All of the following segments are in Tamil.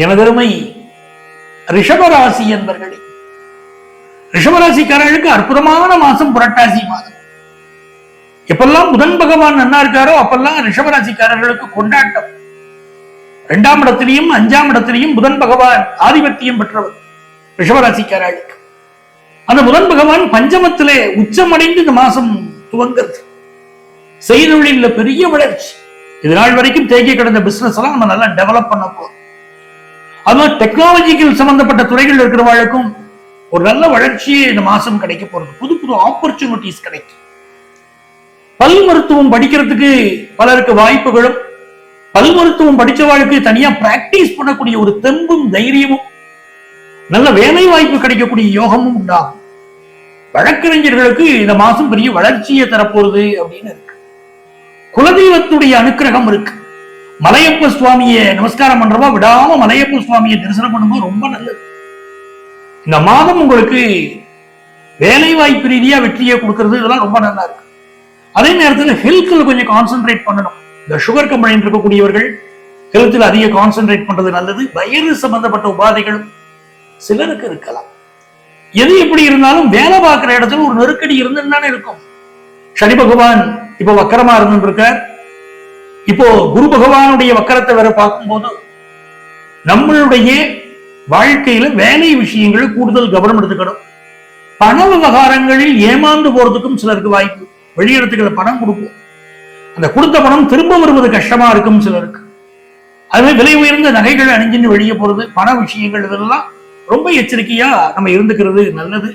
எனதருமை ரிஷபராசி என்பர்களே ரிஷபராசிக்காரர்களுக்கு அற்புதமான மாசம் புரட்டாசி மாதம். எப்பெல்லாம் புதன் பகவான் நன்னா இருக்காரோ அப்பெல்லாம் ரிஷபராசிக்காரர்களுக்கு கொண்டாட்டம். இரண்டாம் இடத்திலையும் அஞ்சாம் இடத்திலையும் புதன் பகவான் ஆதிபத்தியம் பெற்றவர் ரிஷபராசிக்காரர்களுக்கு. அந்த புதன் பகவான் பஞ்சமத்திலே உச்சமடைந்து இந்த மாசம் துவங்குறது. செய்தொழில பெரிய வளர்ச்சி. இது நாள் வரைக்கும் தேக்கி கிடந்த பிசினஸ் எல்லாம் நம்ம நல்லா டெவலப் பண்ண போறோம். அது டெக்னாலஜிக்கல் சம்பந்தப்பட்ட துறைகள் இருக்கிறவர்களுக்கும் ஒரு நல்ல வளர்ச்சியே இந்த மாசம் கிடைக்க போறது புது புது ஆப்பர்ச்சுனிட்டிஸ் கிடைக்கும். பல் மருத்துவம் படிக்கிறதுக்கு பலருக்கு வாய்ப்புகளும் பல் மருத்துவம் படிச்சவாளுக்கு தனியா பிராக்டிஸ் பண்ணக்கூடிய ஒரு தெம்பும் தைரியமும் நல்ல வேலை வாய்ப்பு கிடைக்கக்கூடிய யோகமும் உண்டாகும். வழக்கறிஞர்களுக்கு இந்த மாசம் பெரிய வளர்ச்சியை தரப்போறது அப்படின்னு இருக்கு. குலதெய்வத்துடைய அனுக்கிரகம் இருக்கு. மலையப்ப சுவாமியை நமஸ்காரம் பண்றவா விடாம மலையப்ப சுவாமியை தரிசனம் பண்ணும்போது ரொம்ப நல்லது. இந்த மாதம் உங்களுக்கு வேலை வாய்ப்பு ரீதியா வெற்றியை கொடுக்கறது இதெல்லாம் ரொம்ப நல்லா இருக்கு. அதே நேரத்தில் ஹெல்த்ல கொஞ்சம் கான்சென்ட்ரேட் பண்ணணும். இந்த சுகர் கம்பெனி இருக்கக்கூடியவர்கள் ஹெல்த்தில் அதிக கான்சென்ட்ரேட் பண்றது நல்லது. வயிறு சம்பந்தப்பட்ட உபாதைகளும் சிலருக்கு இருக்கலாம். எது எப்படி இருந்தாலும் வேலை பார்க்கிற இடத்துல ஒரு நெருக்கடி இருந்துன்னு தானே இருக்கும். சனி பகவான் இப்போ வக்கரமா இருந்துட்டு இருக்கார் இப்போ குரு பகவானுடைய வக்கரத்தை வேற பார்க்கும்போது நம்மளுடைய வாழ்க்கையில வேலை விஷயங்கள் கூடுதல் கவனம் எடுத்துக்கணும். பண விவகாரங்களில் ஏமாந்து போறதுக்கும் சிலருக்கு வாய்ப்பு. வெளியிடத்துக்கு பணம் கொடுப்போம். அந்த கொடுத்த பணம் திரும்ப வருவது கஷ்டமா இருக்கும் சிலருக்கு. அதுவே விலை உயர்ந்த நகைகள் அணிஞ்சுன்னு வெளியே போறது பண விஷயங்கள் இதெல்லாம் ரொம்ப எச்சரிக்கையா நம்ம இருந்துக்கிறது நல்லது.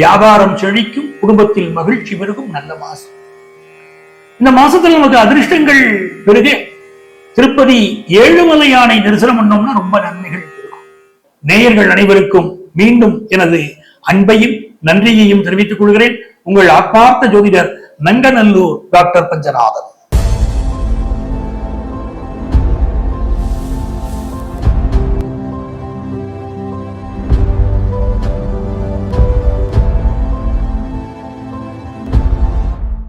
வியாபாரம் செழிக்கும் குடும்பத்தில் மகிழ்ச்சி பெருகும் நல்ல மாசம் இந்த மாசத்துல நமக்கு அதிர்ஷ்டங்கள் பெருகு திருப்பதி ஏழுமலையானை தரிசனம் பண்ணோம்னா ரொம்ப நன்மைகள். இருக்கும் நேயர்கள் அனைவருக்கும் மீண்டும் எனது அன்பையும் நன்றியையும் தெரிவித்துக் கொள்கிறேன். உங்கள் ஆத்மார்த்த ஜோதிடர் நங்கநல்லூர் டாக்டர் பஞ்சநாதன்.